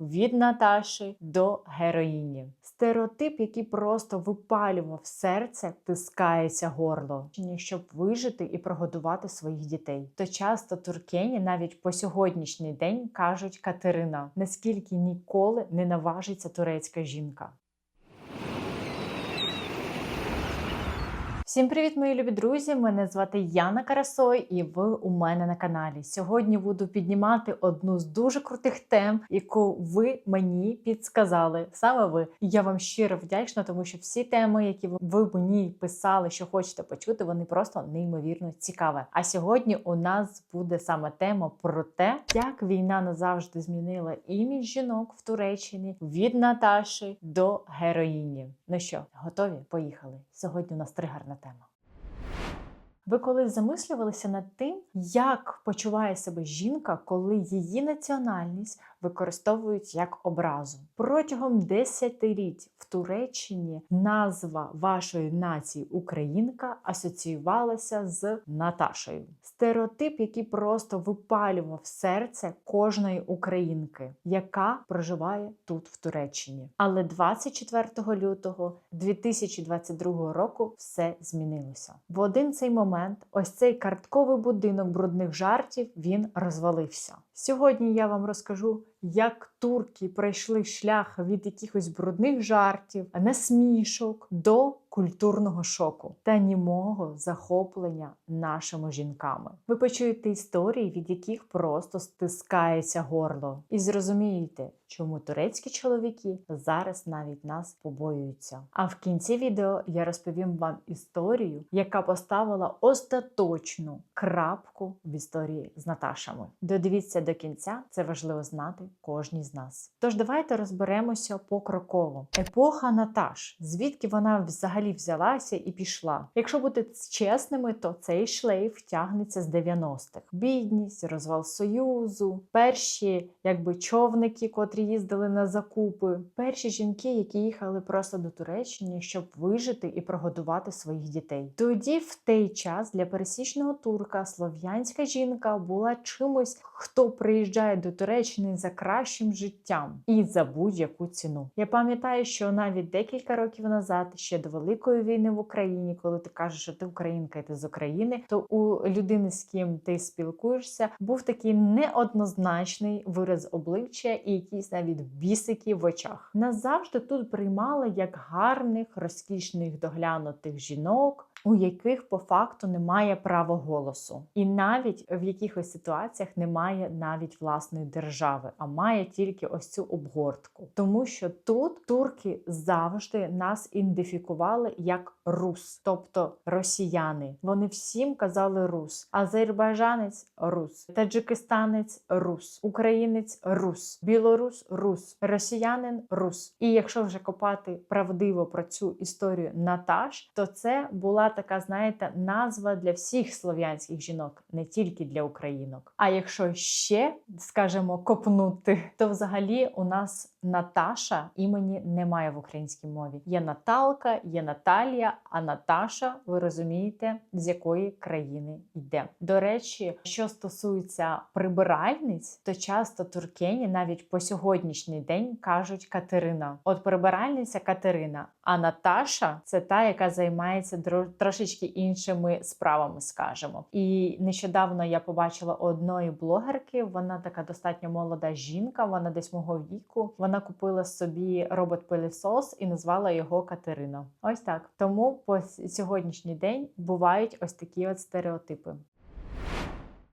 від Наташі до героїні. Стереотип, який просто випалював серце, тискається горло, щоб вижити і прогодувати своїх дітей. То часто туркені навіть по сьогоднішній день кажуть Катерина, наскільки ніколи не наважиться турецька жінка. Всім привіт, мої любі друзі! Мене звати Яна Карасой, і ви у мене на каналі. Сьогодні буду піднімати одну з дуже крутих тем, яку ви мені підсказали. Саме ви. І я вам щиро вдячна, тому що всі теми, які ви мені писали, що хочете почути, вони просто неймовірно цікаві. А сьогодні у нас буде саме тема про те, як війна назавжди змінила імідж жінок в Туреччині від Наташі до героїні. Ну що, готові? Поїхали. Сьогодні у нас тригарна тема. Ви колись замислювалися над тим, як почуває себе жінка, коли її національність використовують як образу протягом десятиліть в Туреччині назва вашої нації Українка асоціювалася з Наташею. Стереотип, який просто випалював серце кожної українки, яка проживає тут в Туреччині. Але 24 лютого 2022 року все змінилося. В один цей момент ось цей картковий будинок брудних жартів він розвалився. Сьогодні я вам розкажу, як турки пройшли шлях від якихось брудних жартів, насмішок до культурного шоку та німого захоплення нашими жінками. Ви почуєте історії, від яких просто стискається горло, і зрозумієте, чому турецькі чоловіки зараз навіть нас побоюються. А в кінці відео я розповім вам історію, яка поставила остаточну крапку в історії з Наташами. Додивіться до кінця, це важливо знати кожній з нас. Тож давайте розберемося покроково. Епоха Наташ, звідки вона взагалі взялася і пішла. Якщо бути чесними, то цей шлейф тягнеться з 90-х. Бідність, розвал союзу, перші якби човники, котрі їздили на закупи, перші жінки, які їхали просто до Туреччини, щоб вижити і прогодувати своїх дітей. Тоді, в той час, для пересічного турка слов'янська жінка була чимось, хто приїжджає до Туреччини за кращим життям і за будь-яку ціну. Я пам'ятаю, що навіть декілька років назад, ще до великої війни в Україні, коли ти кажеш, що ти українка і ти з України, то у людини, з ким ти спілкуєшся, був такий неоднозначний вираз обличчя і якісь навіть бісики в очах. Назавжди тут приймали як гарних, розкішних доглянутих жінок. У яких по факту немає права голосу, і навіть в якихось ситуаціях немає навіть власної держави, а має тільки ось цю обгортку. Тому що тут турки завжди нас ідентифікували як рус, тобто росіяни. Вони всім казали рус, азербайджанець рус, таджикистанець рус, українець рус, білорус рус, росіянин рус. І якщо вже копати правдиво про цю історію Наташ, то це була така, знаєте, назва для всіх слов'янських жінок, не тільки для українок. А якщо ще скажімо, копнути, то взагалі у нас Наташа імені немає в українській мові. Є Наталка, є Наталія, а Наташа, ви розумієте, з якої країни йде. До речі, що стосується прибиральниць, то часто туркені навіть по сьогоднішній день кажуть Катерина. От прибиральниця Катерина, а Наташа це та, яка займається трошечки іншими справами, скажімо. І нещодавно я побачила одної блогерки. Вона така достатньо молода жінка, вона десь мого віку. Вона купила собі робот-пилісос і назвала його Катерина. Ось так. Тому по сьогоднішній день бувають ось такі от стереотипи.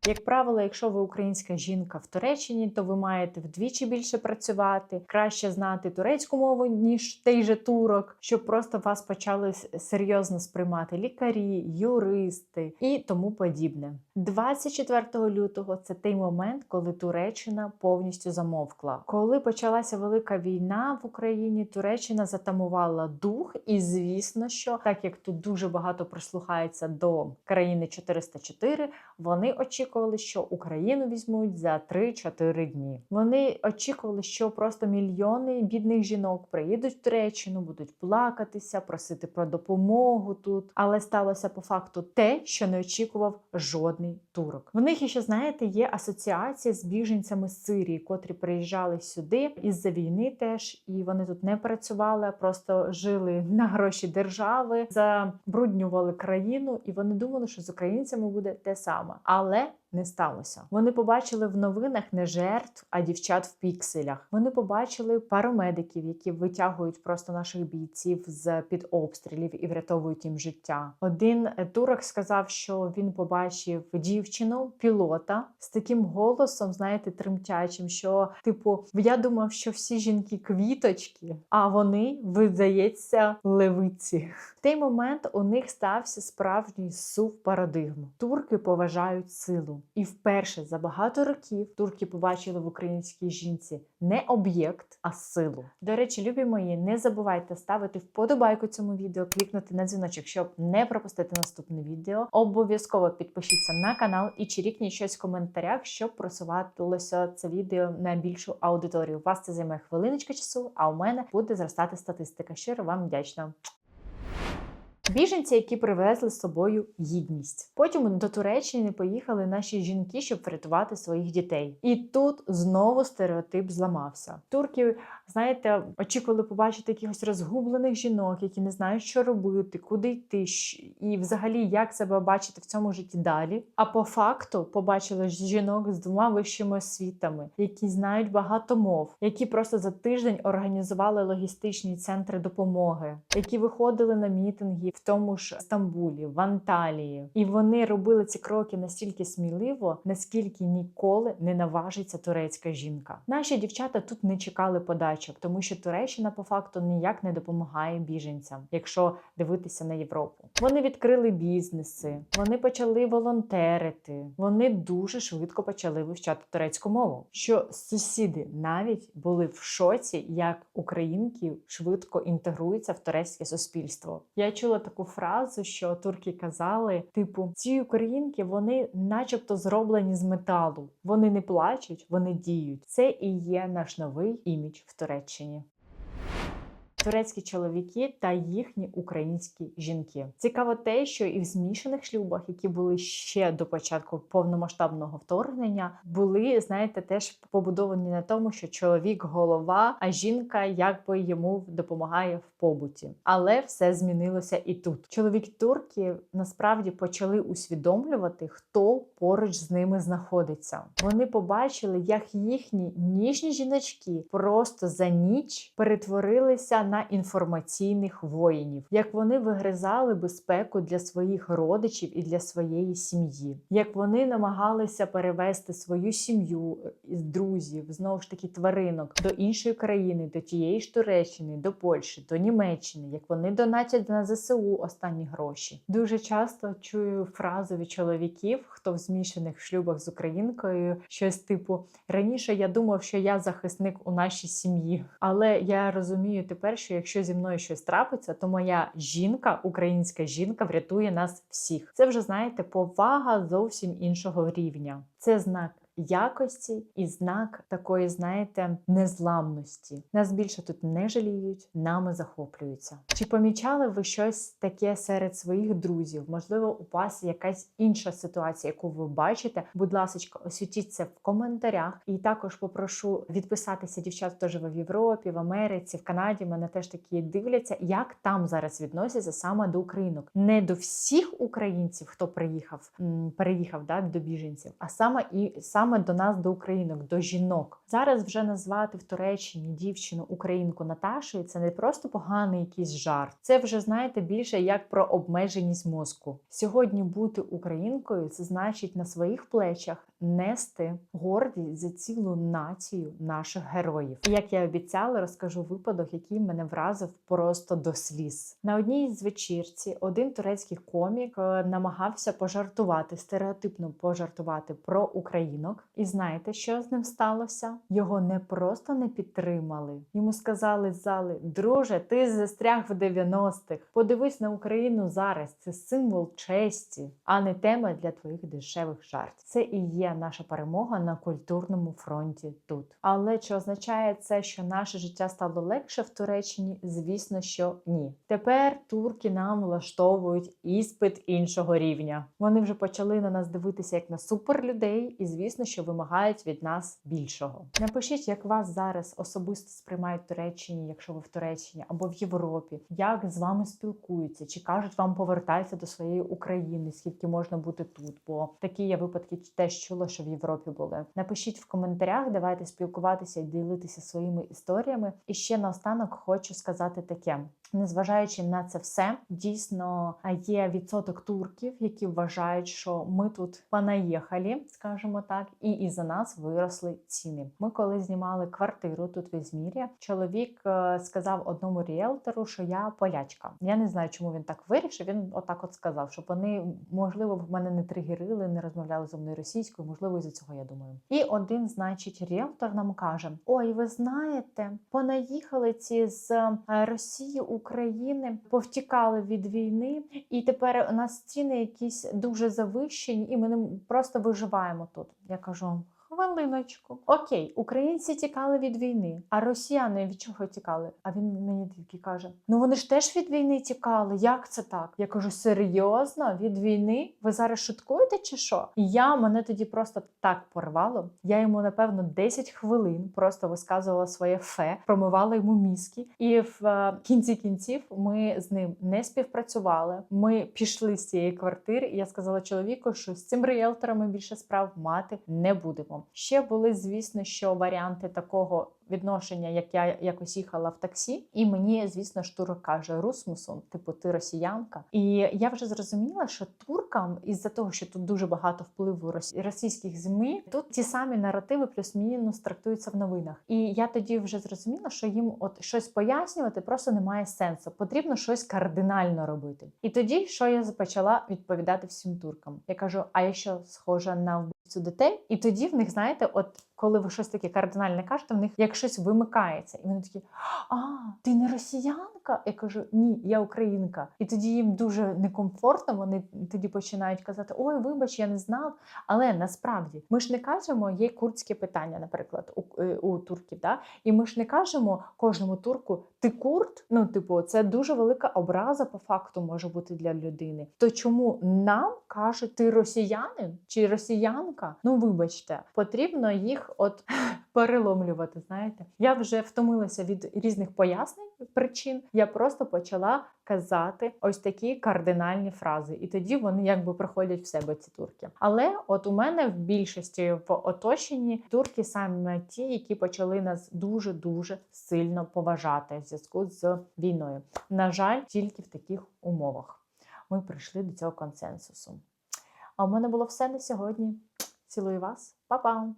Як правило, якщо ви українська жінка в Туреччині, то ви маєте вдвічі більше працювати, краще знати турецьку мову, ніж той же турок, щоб просто вас почали серйозно сприймати лікарі, юристи і тому подібне. 24 лютого це той момент, коли Туреччина повністю замовкла. Коли почалася велика війна в Україні, Туреччина затамувала дух, і звісно, що так як тут дуже багато прислухається до країни 404, вони очікували очікували, що Україну візьмуть за 3-4 дні. Вони очікували, що просто мільйони бідних жінок приїдуть в Туреччину, будуть плакатися, просити про допомогу тут. Але сталося по факту те, що не очікував жодний турок. В них ще знаєте є асоціація з біженцями з Сирії, котрі приїжджали сюди із-за війни теж, і вони тут не працювали, а просто жили на гроші держави, забруднювали країну, і вони думали, що з українцями буде те саме, але не сталося. Вони побачили в новинах не жертв, а дівчат в пікселях. Вони побачили парамедиків, які витягують просто наших бійців з під обстрілів і врятовують їм життя. Один турок сказав, що він побачив дівчину, пілота з таким голосом, знаєте, тремтячим, що типу, я думав, що всі жінки квіточки, а вони видається левиці. В той момент у них стався справжній сув парадигму. Турки поважають силу. І вперше за багато років турки побачили в українській жінці не об'єкт, а силу. До речі, любі мої, не забувайте ставити вподобайку цьому відео, клікнути на дзвіночок, щоб не пропустити наступне відео. Обов'язково підпишіться на канал і чирікніть щось в коментарях, щоб просуватилося це відео на більшу аудиторію. У вас це займе хвилиночка часу, а у мене буде зростати статистика. Щиро вам вдячна. Біженці, які привезли з собою гідність. Потім до Туреччини поїхали наші жінки, щоб врятувати своїх дітей. І тут знову стереотип зламався. Турки, знаєте, очікували побачити якихось розгублених жінок, які не знають, що робити, куди йти, і взагалі як себе бачити в цьому житті далі. А по факту побачили жінок з двома вищими освітами, які знають багато мов, які просто за тиждень організували логістичні центри допомоги, які виходили на мітинги в тому ж Стамбулі, в Анталії, і вони робили ці кроки настільки сміливо, наскільки ніколи не наважиться турецька жінка. Наші дівчата тут не чекали подачок, тому що Туреччина по факту ніяк не допомагає біженцям, якщо дивитися на Європу. Вони відкрили бізнеси, вони почали волонтерити. Вони дуже швидко почали вивчати турецьку мову. Що сусіди навіть були в шоці, як українки швидко інтегруються в турецьке суспільство. Я чула таку фразу, що турки казали: типу, ці українки вони, начебто, зроблені з металу. Вони не плачуть, вони діють. Це і є наш новий імідж в Туреччині. Турецькі чоловіки та їхні українські жінки. Цікаво те, що і в змішаних шлюбах, які були ще до початку повномасштабного вторгнення, були, знаєте, теж побудовані на тому, що чоловік голова, а жінка якби йому допомагає в побуті. Але все змінилося і тут. Чоловік турки насправді почали усвідомлювати, хто поруч з ними знаходиться. Вони побачили, як їхні ніжні жіночки просто за ніч перетворилися на інформаційних воїнів, як вони вигризали безпеку для своїх родичів і для своєї сім'ї, як вони намагалися перевести свою сім'ю із друзів, знову ж таки тваринок до іншої країни, до тієї ж Туреччини, до Польщі, до Німеччини, як вони донатять на ЗСУ останні гроші. Дуже часто чую фразу від чоловіків, хто в змішаних шлюбах з українкою, щось типу раніше я думав, що я захисник у нашій сім'ї, але я розумію тепер, що якщо зі мною щось трапиться, то моя жінка, українська жінка, врятує нас всіх. Це вже знаєте, повага зовсім іншого рівня. Це знак. Якості і знак такої, знаєте, незламності. Нас більше тут не жаліють, нами захоплюються. Чи помічали ви щось таке серед своїх друзів? Можливо, у вас якась інша ситуація, яку ви бачите? Будь ласка, освітіть це в коментарях. І також попрошу відписатися дівчат, хто живе в Європі, в Америці, в Канаді. Мене теж такі дивляться, як там зараз відносяться саме до українок, не до всіх українців, хто приїхав, переїхав да, до біженців, а саме і саме до нас, до українок, до жінок. Зараз вже назвати в Туреччині дівчину українку Наташою це не просто поганий якийсь жарт. Це вже знаєте більше як про обмеженість мозку. Сьогодні бути українкою це значить на своїх плечах нести гордість за цілу націю наших героїв. І як я обіцяла, розкажу випадок, який мене вразив просто до сліз. На одній з вечірці один турецький комік е, намагався пожартувати, стереотипно пожартувати про українок. І знаєте, що з ним сталося? Його не просто не підтримали. Йому сказали з зали: друже, ти застряг в 90-х. Подивись на Україну зараз. Це символ честі, а не тема для твоїх дешевих жартів. Це і є наша перемога на культурному фронті тут. Але чи означає це, що наше життя стало легше в Туреччині? Звісно, що ні. Тепер турки нам влаштовують іспит іншого рівня. Вони вже почали на нас дивитися як на суперлюдей, і звісно, що вимагають від нас більшого. Напишіть, як вас зараз особисто сприймають Туреччині, якщо ви в Туреччині або в Європі, як з вами спілкуються, чи кажуть вам повертайся до своєї України, скільки можна бути тут? Бо такі я випадки теж чула, що в Європі були. Напишіть в коментарях, давайте спілкуватися і ділитися своїми історіями. І ще наостанок хочу сказати таке: незважаючи на це все, дійсно є відсоток турків, які вважають, що ми тут понаїхали, скажімо так, і із за нас виросли ціни. Ми коли знімали квартиру тут в Ізмірі, чоловік е, сказав одному ріелтору, що я полячка. Я не знаю, чому він так вирішив. Він отак от сказав, щоб вони можливо в мене не тригерили, не розмовляли зі мною російською. Можливо, із за цього я думаю. І один, значить, ріелтор нам каже: Ой, ви знаєте, понаїхали ці з е, Росії, України, повтікали від війни, і тепер у нас ціни якісь дуже завищені, і ми не просто виживаємо тут. Я кажу. Хвилиночку. Окей, українці тікали від війни, а росіяни від чого тікали? А він мені тільки каже: Ну вони ж теж від війни тікали. Як це так? Я кажу, серйозно, від війни? Ви зараз шуткуєте чи що? І я мене тоді просто так порвало. Я йому, напевно, 10 хвилин просто висказувала своє фе, промивала йому мізки. І в е, кінці кінців ми з ним не співпрацювали. Ми пішли з цієї квартири, і я сказала чоловіку, що з цим риелтором ми більше справ мати не будемо. Ще були, звісно, що варіанти такого відношення, як я якось їхала в таксі, і мені, звісно ж, турок каже Русмусон, типу, ти росіянка. І я вже зрозуміла, що туркам, із-за того, що тут дуже багато впливу рос- російських ЗМІ, тут ті самі наративи плюс-мінус трактуються в новинах. І я тоді вже зрозуміла, що їм от щось пояснювати просто немає сенсу. Потрібно щось кардинально робити. І тоді, що я почала відповідати всім туркам? Я кажу: а я що схожа на вбивцю дітей? І тоді в них, знаєте, от коли ви щось таке кардинальне кажете, в них як щось вимикається, і вони такі: А, ти не росіянка? Я кажу, ні, я українка. І тоді їм дуже некомфортно. Вони тоді починають казати: Ой, вибач, я не знав. Але насправді ми ж не кажемо, є курдське питання, наприклад, у, е, у турків. Да? І ми ж не кажемо кожному турку, ти курд? Ну, типу, це дуже велика образа по факту може бути для людини. То чому нам кажуть, ти росіянин чи росіянка? Ну, вибачте, потрібно їх от переломлювати. Знаєте, я вже втомилася від різних пояснень причин. Я просто почала казати ось такі кардинальні фрази, і тоді вони якби приходять в себе ці турки. Але от у мене в більшості в оточенні турки саме ті, які почали нас дуже дуже сильно поважати в зв'язку з війною. На жаль, тільки в таких умовах ми прийшли до цього консенсусу. А у мене було все на сьогодні. Цілую вас, Па-па!